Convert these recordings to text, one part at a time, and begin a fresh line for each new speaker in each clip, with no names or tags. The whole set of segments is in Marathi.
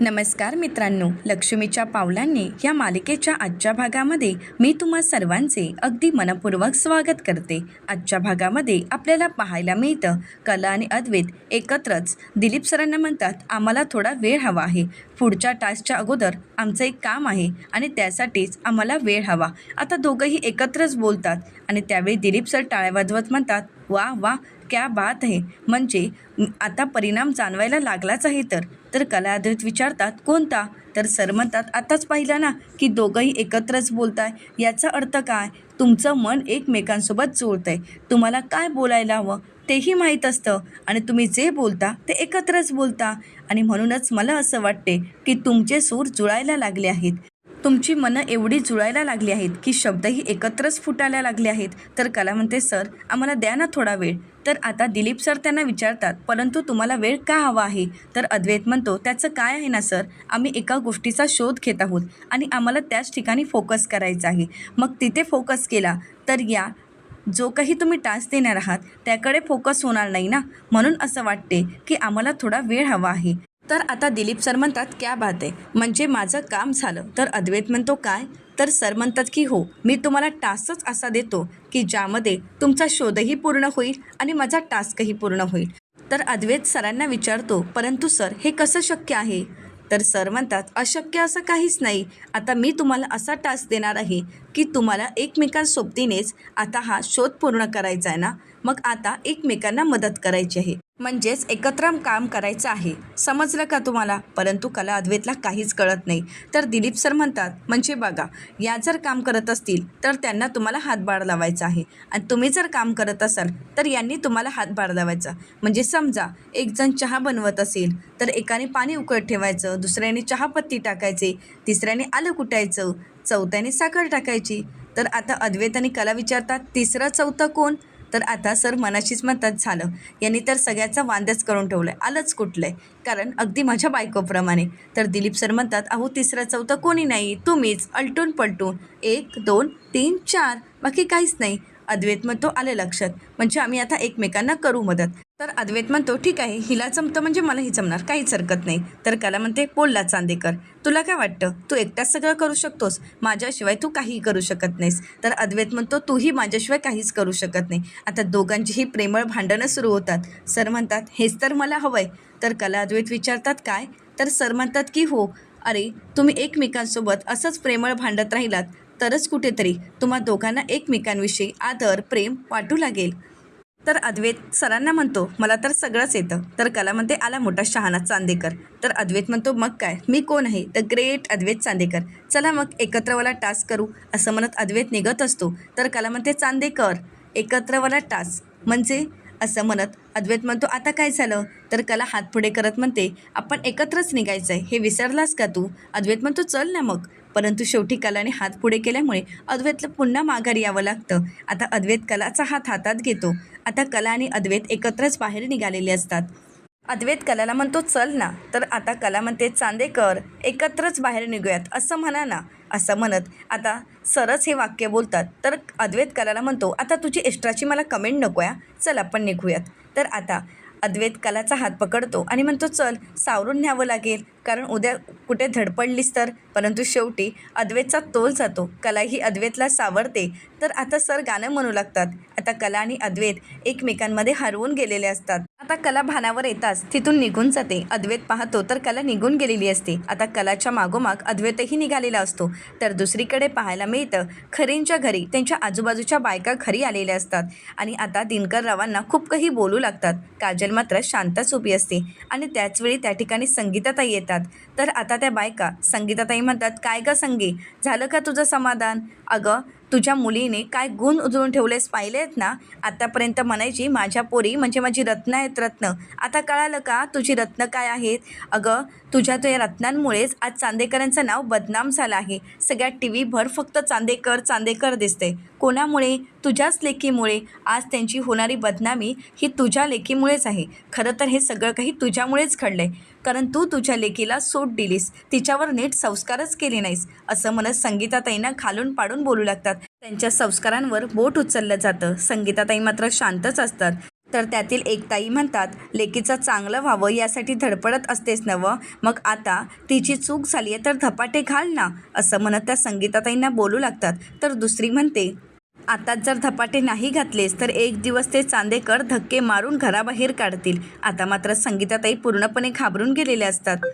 नमस्कार मित्रांनो लक्ष्मीच्या पावलांनी या मालिकेच्या आजच्या भागामध्ये मी तुम्हा सर्वांचे अगदी मनपूर्वक स्वागत करते. आजच्या भागामध्ये आपल्याला पाहायला मिळतं कला आणि अद्वैत एकत्रच. दिलीप सरांना म्हणतात आम्हाला थोडा वेळ हवा आहे. पुढच्या टास्कच्या अगोदर आमचं एक काम आहे आणि त्यासाठीच आम्हाला वेळ हवा. आता दोघंही एकत्रच बोलतात आणि त्यावेळी दिलीप सर टाळ्या वाजवत म्हणतात वा वा क्या बात आहे म्हणजे आता परिणाम जाणवायला लागलाच आहे तर. तर कला आधारित विचारतात कोणता? तर सर म्हणतात आताच पाहिला ना की दोघंही एकत्रच बोलताय. याचा अर्थ काय? तुमचं मन एकमेकांसोबत जुळतंय तुम्हाला काय बोलायला हवं? तेही माहीत असतं. आणि तुम्ही जे बोलता ते एकत्रच बोलता. आणि म्हणूनच मला असं वाटते की तुमचे सूर जुळायला लागले आहेत. तुमची मनं एवढी जुळायला लागली आहेत की शब्दही एकत्रच फुटायला लागले आहेत. तर कला म्हणते सर आम्हाला द्या ना थोडा वेळ. तर आता दिलीप सर त्यांना विचारतात परंतु तुम्हाला वेळ का हवा आहे? तर अद्वैत म्हणतो त्याचं काय आहे ना सर? आम्ही एका गोष्टीचा शोध घेत आहोत आणि आम्हाला त्याच ठिकाणी फोकस करायचा आहे. मग तिथे फोकस केला तर या जो काही तुम्ही टास्क देणार आहात त्याकडे फोकस होणार नाही ना? म्हणून असं वाटते की आम्हाला थोडा वेळ हवा आहे. तर आता दिलीप सर म्हणतात क्या बात आहे म्हणजे माझं काम झालं. तर अद्वैत म्हणतो काय? तर सर म्हणतात की हो. मी तुम्हाला टास्कच असा देतो की ज्यामध्ये तुमचा शोधही पूर्ण होईल आणि माझा टास्कही पूर्ण होईल. तर अद्वैत सरांना विचारतो परंतु सर हे कसं शक्य आहे? तर सर म्हणतात अशक्य असं काहीच नाही. आता मी तुम्हाला असा टास्क देणार आहे की तुम्हाला एकमेकांसोबतीनेच आता हा शोध पूर्ण करायचा आहे ना? मग आता एकमेकांना मदत करायची आहे. म्हणजेच एकत्र काम करायचं आहे. समजलं का तुम्हाला? परंतु कला अद्वैतला काहीच कळत नाही. तर दिलीप सर म्हणतात म्हणजे बघा या जर काम करत असतील तर त्यांना तुम्हाला हातभार लावायचा आहे. आणि तुम्ही जर काम करत असाल तर यांनी तुम्हाला हातभार लावायचा. म्हणजे समजा एक जण चहा बनवत असेल तर एकाने पाणी उकळत ठेवायचं दुसऱ्याने चहापत्ती टाकायचे तिसऱ्याने आलं कुटायचं चौथ्याने साखर टाकायची. तर आता अद्वैत आणि कला विचारतात तिसरं चौथं कोण? तर आता सर मनाशीच म्हणतात झालं. यांनी तर सगळ्याचा वांदच करून ठेवलं आहे आलंच कुठलं आहे कारण अगदी माझ्या बायकोप्रमाणे. तर दिलीप सर म्हणतात अहो तिसरं चौथं कोणी नाही? तुम्हीच अलटून पलटून. एक दोन तीन चार. बाकी काहीच नाही. अद्वैत म्हणतो आले लक्षात. म्हणजे आम्ही आता एकमेकांना करू मदत. तर अद्वैत म्हणतो ठीक आहे हिला जमतं म्हणजे मलाही जमणार काहीच हरकत नाही. तर कला म्हणते बोलला चांदेकर तुला काय वाटतं? तू एकटाच सगळं करू शकतोस. माझ्याशिवाय तू काहीही करू शकत नाहीस. तर अद्वैत म्हणतो तूही माझ्याशिवाय काहीच करू शकत नाही. आता दोघांचीही प्रेमळ भांडणं सुरू होतात. सर म्हणतात हेच तर मला हवं आहे तर कला अद्वैत विचारतात काय? तर सर म्हणतात की हो. अरे तुम्ही एकमेकांसोबत असंच प्रेमळ भांडत राहिलात. तरच कुठेतरी तुम्हा दोघांना एकमेकांविषयी आदर प्रेम वाटू लागेल. तर अद्वैत सरांना म्हणतो मला तर सगळंच येतं. तर कला म्हणते आला मोठा शहाणा चांदेकर. तर अद्वैत म्हणतो मग काय? मी कोण आहे? The great Advait Chandekar. चला मग एकत्रवाला टास्क करू. असं म्हणत अद्वैत निघत असतो. तर कला म्हणते चांदेकर एकत्रवाला टास्क. म्हणजे? असं म्हणत अद्वैत म्हणतो आता काय झालं? तर कला हात पुढे करत म्हणते आपण एकत्रच निघायचं आहे हे विसरलास का तू? अद्वैत म्हणतो चल ना मग. परंतु शेवटी कलाने हात पुढे केल्यामुळे अद्वैतला पुन्हा माघारी यावं लागतं. आता अद्वैत कलाचा हात हातात घेतो. आता कला आणि अद्वैत एकत्रच बाहेर निघालेले असतात. अद्वैत कलाला म्हणतो चल ना तर आता कला म्हणते चांदेकर एकत्रच बाहेर निघूयात असं म्हणा ना. असं म्हणत आता सरच हे वाक्य बोलतात. तर अद्वैत कलाला म्हणतो आता तुझी एक्स्ट्राची मला कमेंट नको आहे चल आपण निघूयात. तर आता अद्वैत कलाचा हात पकडतो आणि म्हणतो चल सावरून न्यावं लागेल. कारण उद्या कुठे धडपडलीस तर. परंतु शेवटी अद्वैतचा तोल जातो. कला ही अद्वैतला सावरते. तर आता सर गाणं म्हणू लागतात. आता कला आणि अद्वैत एकमेकांमध्ये हरवून गेलेले असतात. आता कला भानावर येताच तिथून निघून जाते. अद्वैत पाहतो तर कला निघून गेलेली असते. आता कलाच्या मागोमाग अद्वैतही निघालेला असतो. तर दुसरीकडे पाहायला मिळतं खरींच्या घरी त्यांच्या आजूबाजूच्या बायका घरी आलेल्या असतात. आणि आता दिनकर रावांना खूप काही बोलू लागतात. काजल मात्र शांतच उभी असते. आणि त्याचवेळी त्या ठिकाणी संगीताताई येतात. तर आता त्या बायका संगीताताई म्हणतात काय गं संगी? झालं का तुझं समाधान? अगं तुझ्या मुलीने काय गुण उजळून ठेवलेस पाहिले आहेत ना? आत्तापर्यंत म्हणायची माझ्या पोरी म्हणजे माझी रत्न आहेत रत्न. आता कळालं का तुझी रत्न काय आहेत? अगं तुझ्या तो या रत्नांमुळेच आज चांदेकरांचं नाव बदनाम झालं आहे. सगळ्या टी व्हीभर फक्त चांदेकर चांदेकर दिसते कोणामुळे? तुझ्याच लेखीमुळे आज त्यांची होणारी बदनामी ही तुझ्या लेखीमुळेच आहे. खरं तर हे सगळं काही तुझ्यामुळेच घडलं आहे कारण तू तुझ्या लेकीला सूट दिलीस. तिच्यावर नीट संस्कारच केले नाहीस. असं म्हणत संगीताताईंना खालून पाडून बोलू लागतात. त्यांच्या संस्कारांवर बोट उचललं जातं. संगीताताई मात्र शांतच असतात. तर त्यातील एक ताई म्हणतात लेकीचं चांगलं व्हावं यासाठी धडपडत असतेस नवं. मग आता तिची चूक झाली आहे तर धपाटे घाल ना. असं म्हणत त्या संगीताताईंना बोलू लागतात. तर दुसरी म्हणते आताच जर धपाटे नाही घातलेस तर एक दिवस ते चांदेकर धक्के मारून घराबाहेर काढतील. आता मात्र संगीताताई पूर्णपणे घाबरून गेलेले असतात.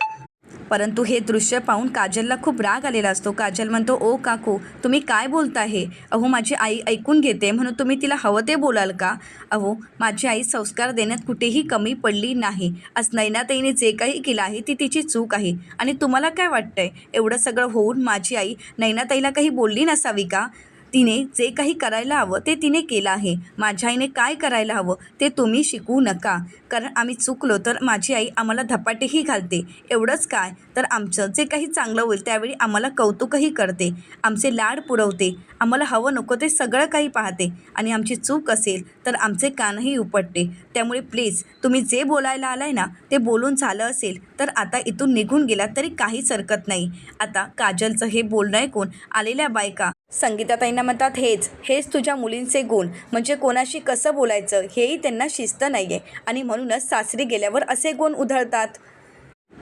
परंतु हे दृश्य पाहून काजलला खूप राग आलेला असतो. काजल म्हणतो ओ काकू तुम्ही काय बोलता आहे अहो माझी आई ऐकून घेते म्हणून तुम्ही तिला हवं ते बोलाल का? अहो माझी आई संस्कार देण्यात कुठेही कमी पडली नाही. आज नैनाताईने जे काही केलं आहे ती तिची चूक आहे. आणि तुम्हाला काय वाटतंय? एवढं सगळं होऊन माझी आई नैनाताईला काही बोलली नसावी का? तिने जे काही करायला हवं ते तिने केलं आहे. माझ्या आईने काय करायला हवं ते तुम्ही शिकवू नका. कारण आम्ही चुकलो तर माझी आई आम्हाला धपाटेही घालते. एवढंच काय? तर आमचं जे काही चांगलं होईल त्यावेळी आम्हाला कौतुकही करते. आमचे लाड पुरवते. आम्हाला हवं नको ते सगळं काही पाहते. आणि आमची चूक असेल तर आमचे कानही उपटते. त्यामुळे प्लीज तुम्ही जे बोलायला आलाय ना ते बोलून झालं असेल तर आता इथून निघून गेलात तरी काहीच हरकत नाही. आता काजलचं हे बोलणं ऐकून आलेल्या बायका संगीताताईंना म्हणतात हेच हेच तुझ्या मुलींचे गुण. म्हणजे कोणाशी कसं बोलायचं? हेही त्यांना शिस्त नाही आहे आणि म्हणूनच सासरी गेल्यावर असे गुण उधळतात.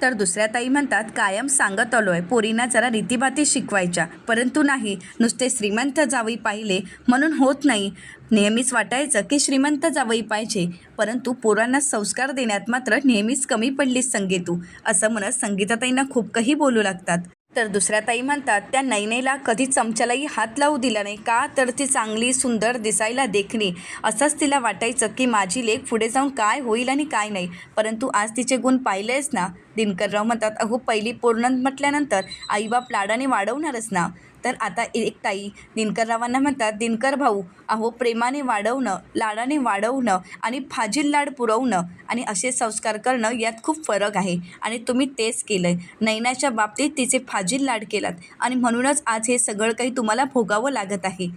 तर दुसऱ्या ताई म्हणतात कायम सांगत आलो आहे पोरींना जरा रीतीभाती शिकवायच्या. परंतु नाही नुसते श्रीमंत जावई पाहिले म्हणून होत नाही. नेहमीच वाटायचं की श्रीमंत जावई पाहिजे. परंतु पोरांना संस्कार देण्यात मात्र नेहमीच कमी पडलीस संगीतू. असं म्हणत संगीताताईंना खूप काही बोलू लागतात. तर दुसऱ्या ताई म्हणतात त्या नैनेला कधी चमच्यालाही हात लावू दिला नाही का? तर ती चांगली सुंदर दिसायला देखणी. असंच तिला वाटायचं की माझी लेख पुढे जाऊन काय होईल आणि काय नाही. परंतु आज तिचे गुण पाहिलेच ना. दिनकरराव म्हणतात अहो पहिली पूर्ण म्हटल्यानंतर आईबाप लाडाने वाढवणारच ना. तर आता एक ताई दिनकररावांना म्हणतात दिनकर भाऊ अहो प्रेमाने वाढवणं लाडाने वाढवणं आणि फाजील लाड पुरवणं आणि असे संस्कार करणं यात खूप फरक आहे आणि तुम्ही तेच केलं आहे नैनाच्या बाबतीत तिचे फाजील लाड केलात आणि म्हणूनच आज हे सगळं काही तुम्हाला भोगावं लागत आहे.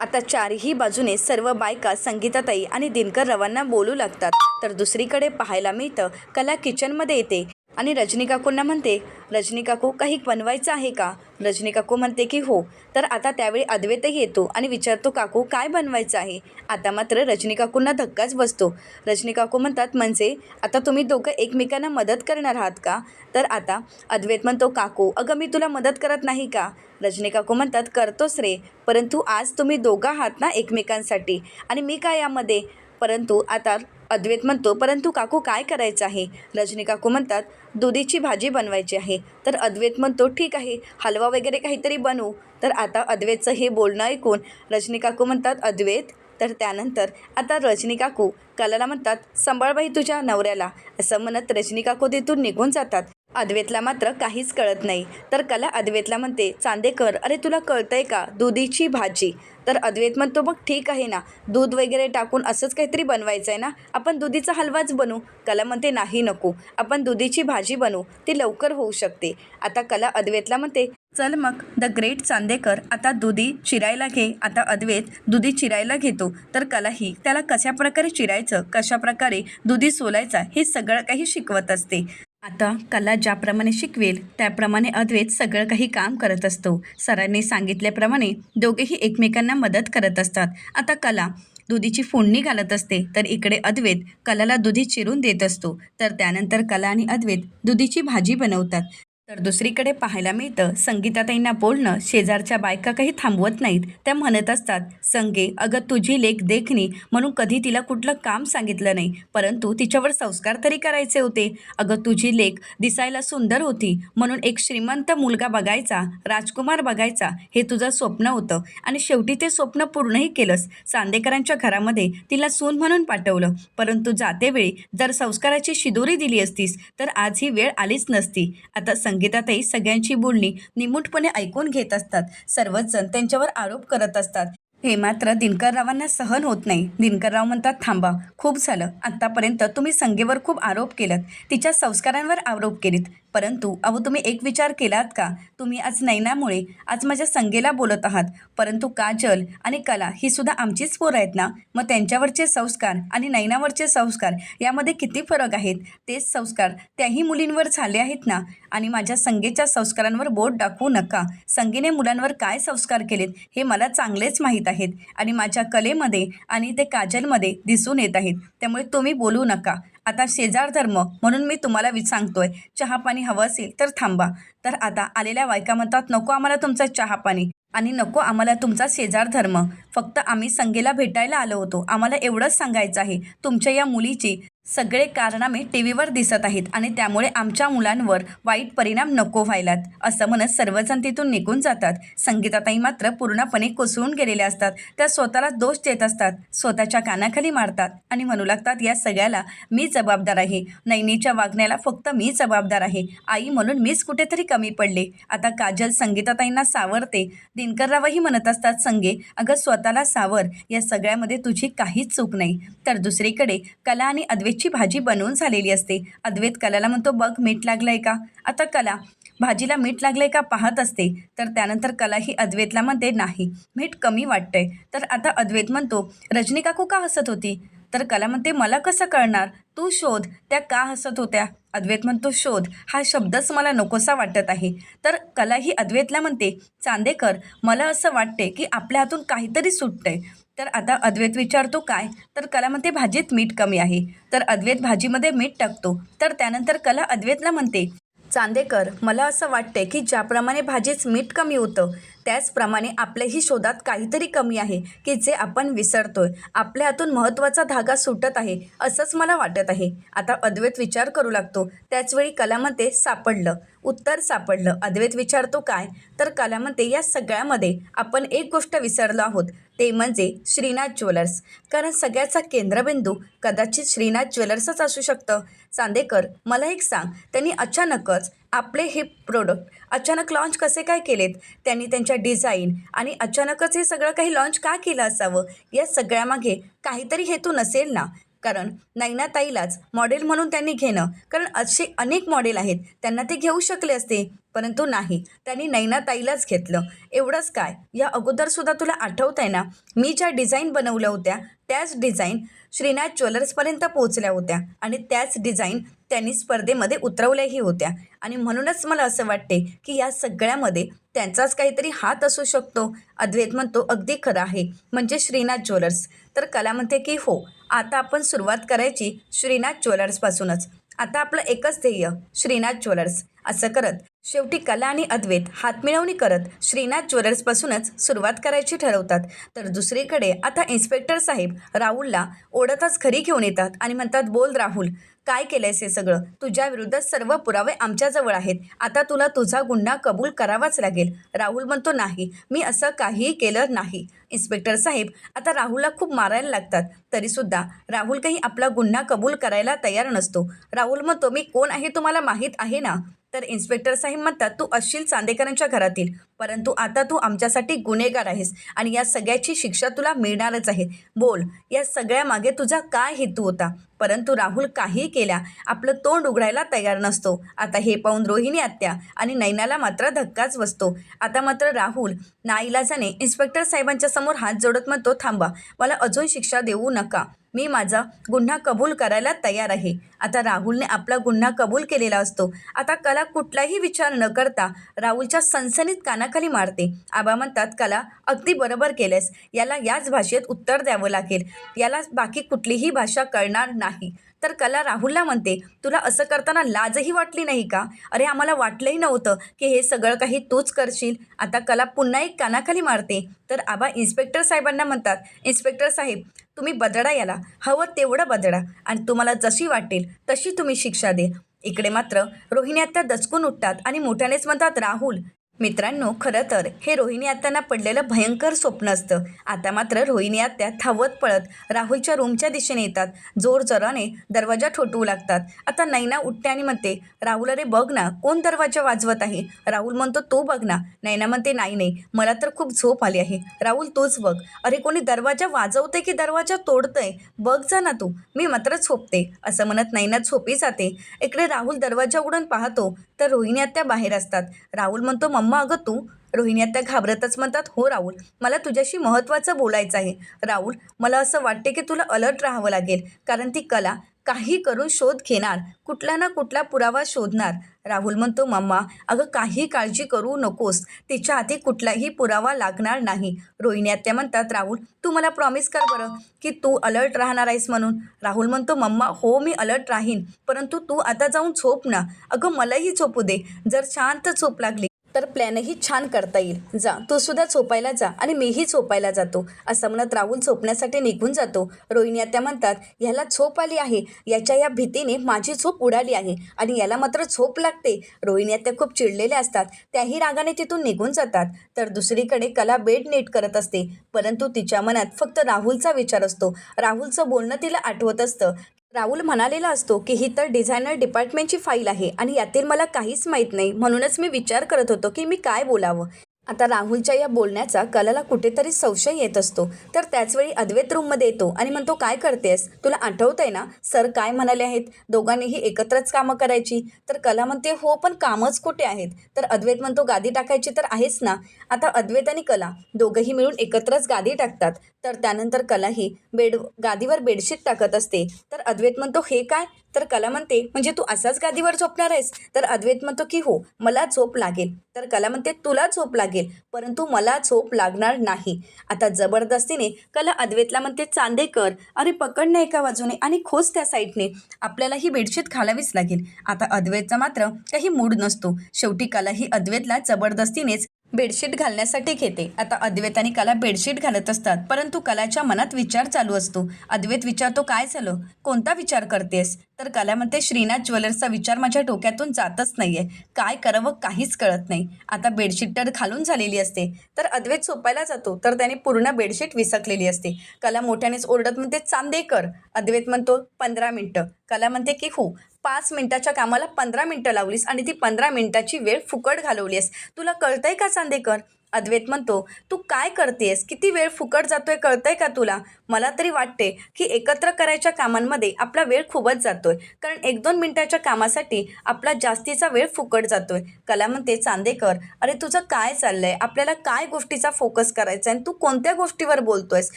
आता चारही बाजूने सर्व बायका संगीताताई आणि दिनकर रवांना बोलू लागतात. तर दुसरीकडे पाहायला मिळतं कला किचनमध्ये येते. आणि रजनी काकूंना म्हणते रजनी काकू काही बनवायचं आहे का? रजनी काकू म्हणते की हो. तर आता त्यावेळी अद्वैतही येतो आणि विचारतो काकू काय बनवायचं आहे? आता मात्र रजनी काकूंना धक्काच बसतो. रजनी काकू म्हणतात म्हणजे आता तुम्ही दोघं एकमेकांना मदत करणार आहात का? तर आता अद्वैत म्हणतो काकू अगं मी तुला मदत करत नाही का? रजनी काकू म्हणतात करतोच रे परंतु आज तुम्ही दोघं आहात ना एकमेकांसाठी आणि मी काय यामध्ये? परंतु आता अद्वैत म्हणतो परंतु काकू काय करायचं आहे? रजनी काकू म्हणतात दुधीची भाजी बनवायची आहे. तर अद्वैत म्हणतो ठीक आहे हलवा वगैरे काहीतरी बनवू. तर आता अद्वैतचं हे बोलणं ऐकून रजनी काकू म्हणतात अद्वैत? तर त्यानंतर आता रजनी काकू कलाला म्हणतात सांभाळबाई तुझ्या नवऱ्याला. असं म्हणत रजनी काकू तिथून निघून जातात. अद्वेतला मात्र काहीच कळत नाही. तर कला अद्वेतला म्हणते चांदेकर अरे तुला कळतंय का? दुधीची भाजी. तर अद्वैत म्हणतो बघ ठीक आहे ना. दूध वगैरे टाकून असंच काहीतरी बनवायचं आहे ना? आपण दुधीचा हलवाच बनवू कला म्हणते नाही नको. आपण दुधीची भाजी बनवू ती लवकर होऊ शकते. आता कला अद्वैतला म्हणते चल मग द ग्रेट चांदेकर आता दुधी चिरायला घे. आता अद्वैत दुधी चिरायला घेतो. तर कलाही त्याला कशा प्रकारे चिरायचं कशा प्रकारे दुधी सोलायचा हे सगळं काही शिकवत असते. आता कला ज्याप्रमाणे शिकवेल त्याप्रमाणे अद्वैत सगळं काही काम करत असतो. सरांनी सांगितल्याप्रमाणे दोघेही एकमेकांना मदत करत असतात. आता कला दुधीची फोडणी घालत असते तर इकडे अद्वैत कलाला दुधी चिरून देत असतो. तर त्यानंतर कला आणि अद्वैत दुधीची भाजी बनवतात. तर दुसरीकडे पाहायला मिळतं संगीताताईंना बोलणं शेजारच्या बायका काही थांबवत नाहीत. त्या म्हणत असतात संगे अगं तुझी लेख देखणी म्हणून कधी तिला कुठलं काम सांगितलं नाही परंतु तिच्यावर संस्कार तरी करायचे होते. अगं तुझी लेख दिसायला सुंदर होती म्हणून एक श्रीमंत मुलगा बघायचा राजकुमार बघायचा हे तुझं स्वप्न होतं. आणि शेवटी ते स्वप्न पूर्णही केलंस. चांदेकरांच्या घरामध्ये तिला सून म्हणून पाठवलं. परंतु जातेवेळी जर संस्काराची शिदोरी दिली असतीस तर आज ही वेळ आलीच नसती. आता संगीतातही सगळ्यांची बोलणी निमूटपणे ऐकून घेत असतात. सर्वजण त्यांच्यावर आरोप करत असतात. हे मात्र दिनकररावांना सहन होत नाही. दिनकरराव म्हणतात थांबा खूप झालं. आत्तापर्यंत तुम्ही संगेवर खूप आरोप केलात. तिच्या संस्कारांवर आरोप केलेत. परंतु अहो तुम्ही एक विचार केलात का? तुम्ही आज नैनामुळे आज माझ्या संगेला बोलत आहात. परंतु काजल आणि कला ही सुद्धा आमचीच पोरं आहेत ना? मग त्यांच्यावरचे संस्कार आणि नैनावरचे संस्कार यामध्ये किती फरक आहेत? तेच संस्कार त्याही मुलींवर झाले आहेत ना? आणि माझ्या संगेच्या संस्कारांवर बोट दाखवू नका. संगीने मुलांवर काय संस्कार केलेत हे मला चांगलेच माहीत आहेत. आणि माझ्या कलेमध्ये आणि ते काजलमध्ये दिसून येत आहेत. त्यामुळे तुम्ही बोलू नका. आता शेजार धर्म म्हणून मी तुम्हाला वि सांगतोय. चहा पाणी हवं असेल तर थांबा. तर आता आलेल्या बायका म्हणतात नको आम्हाला तुमचा चहा पाणी आणि नको आम्हाला तुमचा शेजार धर्म. फक्त आम्ही संगेला भेटायला आलो होतो. आम्हाला एवढंच सांगायचं आहे. तुमच्या या मुलीची सगळे कारनामे टी व्हीवर दिसत आहेत आणि त्यामुळे आमच्या मुलांवर वाईट परिणाम नको व्हायलात असं म्हणत सर्वजण तिथून निघून जातात. संगीताताई मात्र पूर्णपणे कोसळून गेलेल्या असतात. त्या स्वतःला दोष देत असतात. स्वतःच्या कानाखाली मारतात आणि म्हणू लागतात या सगळ्याला मी जबाबदार आहे. नैनीच्या वागण्याला फक्त मी जबाबदार आहे. आई म्हणून मीच कुठेतरी कमी पडले. आता काजल संगीताताईंना सावरते. दिनकररावही म्हणत असतात संगे अगं स्वतःला सावर या सगळ्यामध्ये तुझी काहीच चूक नाही. तर दुसरीकडे कला आणि अद्वैतची भाजी बनवून झालेली असते. अद्वैत कलाला म्हणतो बघ मीठ लागलंय का? आता कला भाजीला मीठ लागलंय का पाहत असते तर त्यानंतर कला ही अद्वैतला म्हणते नाही मीठ कमी वाटतंय. तर आता अद्वैत म्हणतो रजनी काकू का हसत होती? तर कला म्हणते मला कसं कळणार? तू शोध. त्या का हसत होत्या? अद्वैत म्हणतो शोध. हा शब्दच मला नकोसा वाटत आहे. तर कला ही अद्वैतला म्हणते चांदेकर मला असं वाटते की आपल्या हातून काहीतरी सुटतंय. तर आता अद्वैत विचारतो काय? तर कला म्हणते भाजीत मीठ कमी आहे. तर अद्वैत भाजीमध्ये मीठ टाकतो. तर त्यानंतर कला अद्वैतला म्हणते चांदेकर मला असं वाटते की ज्याप्रमाणे भाजीत मीठ कमी होतं त्याचप्रमाणे आपल्याही शोधात काहीतरी कमी आहे की जे आपण विसरतोय. आपल्या हातून महत्त्वाचा धागा सुटत आहे असंच मला वाटत आहे. आता अद्वैत विचार करू लागतो. त्याचवेळी कलामध्ये सापडलं. उत्तर सापडलं. अद्वैत विचारतो काय? तर कलामध्ये या सगळ्यामध्ये आपण एक गोष्ट विसरलो आहोत. ते म्हणजे श्रीनाथ ज्वेलर्स. कारण सगळ्याचा केंद्रबिंदू कदाचित श्रीनाथ ज्वेलर्सच असू शकतं. चांदेकर मला एक सांग. त्यांनी अचानकच आपले हे प्रोडक्ट अचानक लॉन्च कसे काय केलेत? त्यांनी त्यांच्या डिझाईन आणि अचानकच हे सगळं काही लॉन्च का केलं असावं? या सगळ्यामागे काहीतरी हेतू नसेल ना? कारण नैनाताईलाच मॉडेल म्हणून त्यांनी घेणं कारण असे अनेक मॉडेल आहेत त्यांना ते घेऊ शकले असते परंतु नाही. त्यांनी नैनाताईलाच घेतलं. एवढंच काय? या अगोदरसुद्धा तुला आठवत आहे ना? मी ज्या डिझाईन बनवल्या होत्या त्याच डिझाईन श्रीनाथ ज्वेलर्सपर्यंत पोहोचल्या होत्या. आणि त्याच डिझाईन त्यांनी स्पर्धेमध्ये उतरवल्याही होत्या. आणि म्हणूनच मला असं वाटते की या सगळ्यामध्ये त्यांचाच काहीतरी हात असू शकतो. अद्वैत म्हणतो अगदी खरं आहे. म्हणजे श्रीनाथ ज्वेलर्स. तर कला म्हणते की हो आता आपण सुरुवात करायची श्रीनाथ ज्वेलर्सपासूनच. आता आपलं एकच ध्येय श्रीनाथ ज्वेलर्स. असं करत शेवटी कला आणि अद्वैत हातमिळवणी करत श्रीनाथ ज्वेलर्सपासूनच सुरुवात करायची ठरवतात. तर दुसरीकडे आता इन्स्पेक्टर साहेब राहुलला ओढतच घरी घेऊन येतात आणि म्हणतात बोल राहुल काय केलंयस हे सगळं? तुझ्या विरुद्ध सर्व पुरावे आमच्याजवळ आहेत. आता तुला तुझा गुन्हा कबूल करावाच लागेल. राहुल म्हणतो नाही मी असं काहीही केलं नाही. इन्स्पेक्टर साहेब आता राहुलला खूप मारायला लागतात. तरीसुद्धा राहुल काही आपला गुन्हा कबूल करायला तयार नसतो. राहुल म्हणतो मी कोण आहे तुम्हाला माहीत आहे ना? तर इन्स्पेक्टर साहेब म्हणतात तू असशील चांदेकरांच्या घरातील. परंतु आता तू आमच्यासाठी गुन्हेगार आहेस आणि या सगळ्याची शिक्षा तुला मिळणारच आहे. बोल या सगळ्या मागे तुझा काय हेतू होता? परंतु राहुल काही केल्या आपलं तोंड उघडायला तयार नसतो. आता हे पाहून रोहिणी आत्या आणि नैनाला मात्र धक्काच बसतो. आता मात्र राहुल नाईलाजाने इन्स्पेक्टर साहेबांच्या समोर हात जोडत म्हणतो थांबा मला अजून शिक्षा देऊ नका. मी माझा गुन्हा कबूल करायला तयार आहे. आता राहुलने आपला गुन्हा कबूल केलेला असतो. आता कला कुठलाही विचार न करता राहुलच्या सनसनीत कानाखाली मारते. आबा म्हणतात कला अगदी बरोबर केलेस याला याच भाषेत उत्तर द्यावं लागेल. याला बाकी कुठलीही भाषा कळणार नाही. तर कला राहुलला म्हणते तुला असं करताना लाजही वाटली नाही का? अरे आम्हाला वाटलंही नव्हतं की हे सगळं काही तूच करशील. आता कला पुन्हा एक कानाखाली मारते. तर आबा इन्स्पेक्टर साहेबांना म्हणतात इन्स्पेक्टर साहेब तुम्ही बदडा याला. हवं तेवढं बदडा. आणि तुम्हाला जशी वाटेल तशी तुम्ही शिक्षा दे. इकडे मात्र रोहिणी आत्या दचकून उठतात आणि मोठ्यानेच म्हणतात राहुल मित्रांनो खरं तर हे रोहिणी आत्यांना पडलेलं भयंकर स्वप्न असतं. आता मात्र रोहिणी आत्या धावत पळत राहुलच्या रूमच्या दिशेने येतात. जोर जोराने दरवाजा ठोठवू लागतात. आता नैना उठते आणि म्हणते राहुल अरे बघ ना कोण दरवाजा वाजवत आहे? राहुल म्हणतो तू बघ ना. नैना म्हणते नाही नाही मला तर खूप झोप आली आहे. राहुल तूच बघ. अरे कोणी दरवाजा वाजवते की दरवाजा तोडतंय? बघ जा ना तू मी मात्र झोपते. असं म्हणत नैना झोपी जाते. इकडे राहुल दरवाजा उघडून पाहतो तर रोहिणी आत्या बाहेर असतात. राहुल म्हणतो अम्मा अगं तू? रोहिणी आता घाबरतच म्हणतात हो राहुल मला तुझ्याशी महत्त्वाचं बोलायचं आहे. राहुल मला असं वाटते की तुला अलर्ट राहावं लागेल कारण ती कला काही करून शोध घेणार कुठला ना कुठला पुरावा शोधणार. राहुल म्हणतो मम्मा अगं काही काळजी करू नकोस तिच्या हाती कुठलाही पुरावा लागणार नाही. रोहिणी आत्या म्हणतात राहुल तू मला प्रॉमिस कर बरं की तू अलर्ट राहणार आहेस म्हणून. राहुल म्हणतो मम्मा हो मी अलर्ट राहीन परंतु तू आता जाऊन झोप ना. अगं मलाही झोपू दे. जर शांत झोप लागली तर प्लॅनही छान करता येईल. जा तू सुद्धा झोपायला जा आणि मीही झोपायला जातो. असं म्हणत राहुल झोपण्यासाठी निघून जातो. रोहिणी आत्या म्हणतात ह्याला झोप आली आहे. याच्या या भीतीने माझी झोप उडाली आहे आणि याला मात्र झोप लागते. रोहिणी आत्या खूप चिडलेल्या असतात. त्याही रागाने तिथून निघून जातात. तर दुसरीकडे कला बेड नीट करत असते. परंतु तिच्या मनात फक्त राहुलचा विचार असतो. राहुलचं बोलणं तिला आठवत असतं. राहुल म्हणालेला असतो की ही तर डिझायनर डिपार्टमेंटची फाईल आहे आणि यातील मला काहीच माहीत नाही. म्हणूनच मी विचार करत होतो की मी काय बोलावं? आता राहुलच्या या बोलण्याचा कलाला कुठेतरी संशय येत असतो. तर त्याचवेळी अद्वैत रूममध्ये येतो आणि म्हणतो काय करतेस तुला आठवत आहे ना? सर काय म्हणाले आहेत? दोघांनीही एकत्रच कामं करायची. तर कला म्हणते हो पण कामच कुठे आहेत? तर अद्वैत म्हणतो गादी टाकायची तर आहेच ना? आता अद्वैत आणि कला दोघंही मिळून एकत्रच गादी टाकतात. तर त्यानंतर कला ही बेड गादीवर बेडशीट टाकत असते. तर अद्वैत म्हणतो हे काय? तर कला म्हणते म्हणजे तू असाच गादीवर झोपणार आहेस? तर अद्वैत म्हणतो की हो मला झोप लागेल. तर कला म्हणते तुला झोप लागेल परंतु मला झोप लागणार नाही. आता जबरदस्तीने कला अद्वैतला म्हणते चांदेकर अरे पकड ना एका बाजूने आणि खोस त्या साईडने. आपल्याला ही बेडशीट घालावीच लागेल. आता अद्वैतचा मात्र काही मूड नसतो. शेवटी कला ही अद्वैतला जबरदस्तीनेच बेडशीट घालण्यासाठी घेते. आता अद्वैत आणि कला बेडशीट घालत असतात परंतु कलाच्या मनात विचार चालू असतो. अद्वैत विचारतो काय झालं? कोणता विचार करतेस? तर कला म्हणते श्रीनाथ ज्वेलर्सचा विचार माझ्या डोक्यातून जातच नाही आहे काय करावं काहीच कळत नाही. आता बेडशीट तर घालून झालेली असते. तर अद्वैत झोपायला जातो. तर त्याने पूर्ण बेडशीट विसकलेली असते. कला मोठ्यानेच ओरडत म्हणते चांदेकर अद्वैत म्हणतो पंधरा मिनटं. कला म्हणते की हो पाच मिनटाच्या कामाला पंधरा मिनटं लावलीस आणि ती पंधरा मिनटाची वेळ फुकट घालवलीस तुला कळतंय का चांदेकर अद्वैत म्हणतो तू काय करतेस? किती वेळ फुकट जातोय कळतंय का तुला? मला तरी वाटते की एकत्र करायच्या कामांमध्ये आपला वेळ खूपच जातोय. कारण एक दोन मिनिटाच्या कामासाठी आपला जास्तीचा वेळ फुकट जातोय. कला म्हणते चांदेकर अरे तुझं काय चाललंय? आपल्याला काय गोष्टीचा फोकस करायचा आहे? आणि तू कोणत्या गोष्टीवर बोलतोयस?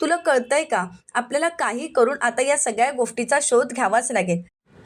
तुला कळतंय का? आपल्याला काही करून आता या सगळ्या गोष्टीचा शोध घ्यावाच लागेल.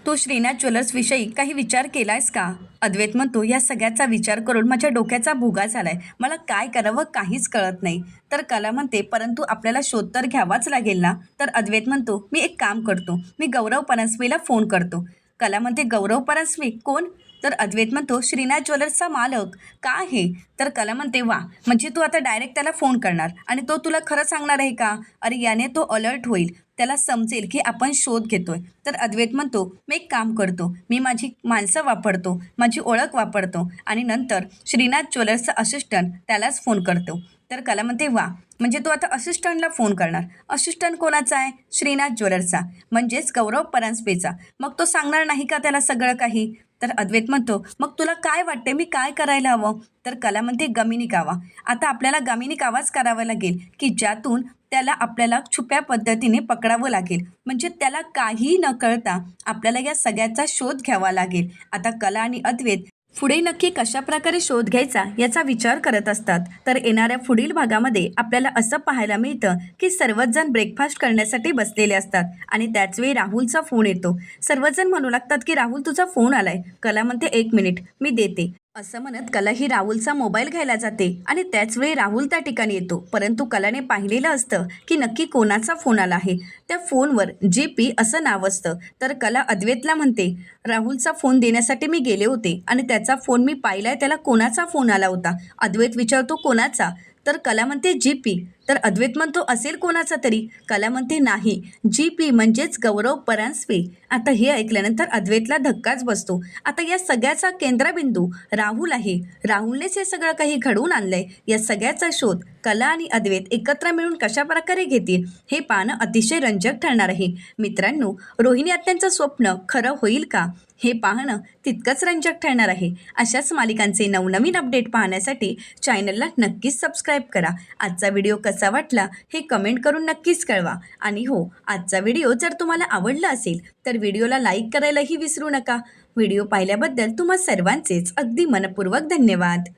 तू श्रीनाथ ज्वेलर्सविषयी काही विचार केलायस का? अद्वैत म्हणतो या सगळ्याचा विचार करून माझ्या डोक्याचा भुगा झालाय. मला काय करावं काहीच कळत नाही. तर कला म्हणते परंतु आपल्याला शोध तर घ्यावाच लागेल ना? तर अद्वैत म्हणतो मी एक काम करतो. मी गौरव परांजपेला फोन करतो. कला म्हणते गौरव परांजपे कोण? तर अद्वैत म्हणतो श्रीनाथ ज्वेलर्सचा मालक का आहे तर कला म्हणते वा म्हणजे तू आता डायरेक्ट त्याला फोन करणार आणि तो तुला खरं सांगणार आहे का? अरे याने तो अलर्ट होईल. त्याला समजेल की आपण शोध घेतोय. तर अद्वैत म्हणतो मी एक काम करतो. मी माझी माणसं वापरतो माझी ओळख वापरतो आणि नंतर श्रीनाथ ज्वेलर्सचा असिस्टंट त्यालाच फोन करतो. तर कला म्हणते वा म्हणजे तू आता असिस्टंटला फोन करणार. असिस्टंट कोणाचा आहे? श्रीनाथ ज्वेलर्सचा म्हणजेच गौरव परांजपेचा. मग तो सांगणार नाही का त्याला सगळं काही? तर अद्वैत म्हणतो मग तुला काय वाटते मी काय करायला हवं? तर कला म्हणते गमिनी कावा. आता आपल्याला गमिनी कावाच करावा लागेल की ज्यातून त्याला आपल्याला छुप्या पद्धतीने पकडावं लागेल. म्हणजे त्याला काही न कळता आपल्याला या सगळ्याचा शोध घ्यावा लागेल. आता कला आणि अद्वैत पुढे नक्की कशा प्रकारे शोध घ्यायचा याचा विचार करत असतात. तर येणाऱ्या पुढील भागामध्ये आपल्याला असं पाहायला मिळतं की सर्वच जण ब्रेकफास्ट करण्यासाठी बसलेले असतात आणि त्याचवेळी राहुलचा फोन येतो. सर्वजण म्हणू लागतात की राहुल तुझा फोन आलाय. कला म्हणते एक मिनिट मी देते. असं म्हणत कला ही राहुलचा मोबाईल घ्यायला जाते आणि त्याचवेळी राहुल त्या ठिकाणी येतो. परंतु कलाने पाहिलेलं असतं की नक्की कोणाचा फोन आला आहे. त्या फोनवर जे पी असं नाव असतं. तर कला अद्वैतला म्हणते राहुलचा फोन देण्यासाठी मी गेले होते आणि त्याचा फोन मी पाहिलाय त्याला कोणाचा फोन आला होता? अद्वैत विचारतो कोणाचा? तर कला म्हणते जी पी तर अद्वैत म्हणतो असेल कोणाचा तरी. कला म्हणते नाही. जी पी म्हणजेच गौरव परांजपे. आता हे ऐकल्यानंतर अद्वैतला धक्काच बसतो. आता या सगळ्याचा केंद्रबिंदू राहुल आहे. राहुलनेच हे सगळं काही घडवून आणलंय. या सगळ्याचा शोध कला आणि अद्वैत एकत्र मिळून कशा प्रकारे घेतील हे पाहणं अतिशय रंजक ठरणार आहे. मित्रांनो रोहिणी आत्यांचं स्वप्न खरं होईल का? हे पाहणं तितकंच रंजक ठरणार आहे. अशाच मालिकांचे नवनवीन अपडेट पाहण्यासाठी चॅनलला नक्कीच सबस्क्राईब करा. आजचा व्हिडिओ कसा वाटला हे कमेंट करून नक्कीच कळवा. आणि हो आजचा व्हिडिओ जर तुम्हाला आवडला असेल तर व्हिडिओला लाईक करायलाही विसरू नका. व्हिडिओ पाहिल्याबद्दल तुम्हा सर्वांचेच अगदी मनपूर्वक धन्यवाद.